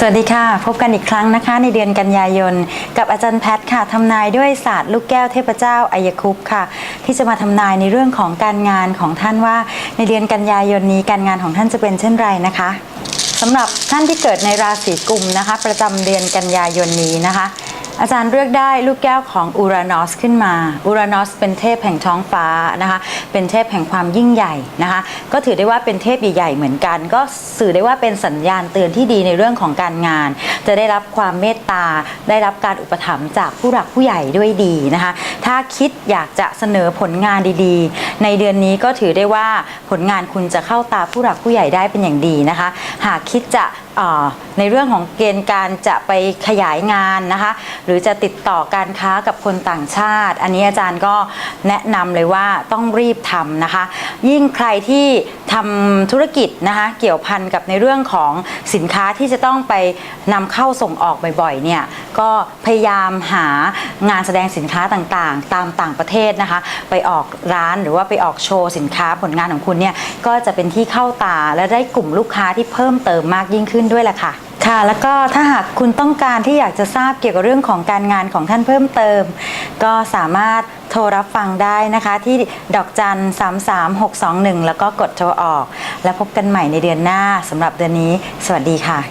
สวัสดีค่ะ พบกันอีกครั้งนะคะ ในเดือนกันยายน กับอาจารย์แพทย์ค่ะทำนายด้วยศาสตร์ลูกแก้วเทพเจ้าอายคุปค่ะ ที่จะมาทำนายในเรื่องของการงานของท่านว่า ในเดือนกันยายนนี้การงานของท่านจะเป็นเช่นไรนะคะสำหรับท่านที่เกิดในราศีกุมนะคะ ประจำเดือนกันยายนนี้นะคะ อาจารย์เลือกได้ลูกแก้วของอูรานอสขึ้นมาอูรานอสเป็นเทพแห่งท้องฟ้านะคะเป็นเทพแห่งความยิ่งใหญ่นะคะก็ถือได้ว่าเป็นเทพใหญ่ๆเหมือนกัน ก็สื่อได้ว่าเป็นสัญญาณเตือนที่ดีในเรื่องของการงาน จะได้รับความเมตตา ได้รับการอุปถัมภ์จากผู้หลักผู้ใหญ่ด้วยดีนะคะถ้าคิดอยากจะเสนอผลงานดีๆ ในเดือนนี้ก็ถือได้ว่าผลงานคุณจะเข้าตาผู้หลักผู้ใหญ่ได้เป็นอย่างดีนะคะ หากคิดจะในเรื่องของเกณฑ์การจะไปขยายงานนะคะหรือจะติดต่อการค้ากับคนต่างชาติ อันนี้อาจารย์ก็แนะนำเลยว่าต้องรีบทำนะคะ ยิ่งใครที่ทำธุรกิจนะคะเกี่ยวพันกับในเรื่องของสินค้าที่จะต้องไปนำเข้าส่งออกบ่อยๆเนี่ยก็พยายามหางานแสดงสินค้าต่างๆ ตามต่างประเทศนะคะ ไปออกร้านหรือว่าไปออกโชว์สินค้าผลงานของคุณเนี่ยก็จะเป็นที่เข้าตาและได้กลุ่มลูกค้าที่เพิ่มเติมมากยิ่งขึ้นด้วยแหละค่ะ ค่ะ แล้วก็ถ้าหากคุณต้องการที่อยากจะทราบเกี่ยวกับเรื่องของการงานของท่านเพิ่มเติม ก็สามารถโทรรับฟังได้นะคะที่ดอกจัน 33621 แล้วก็กดโทรออก แล้วพบกันใหม่ในเดือนหน้าสำหรับเดือนนี้ สวัสดีค่ะ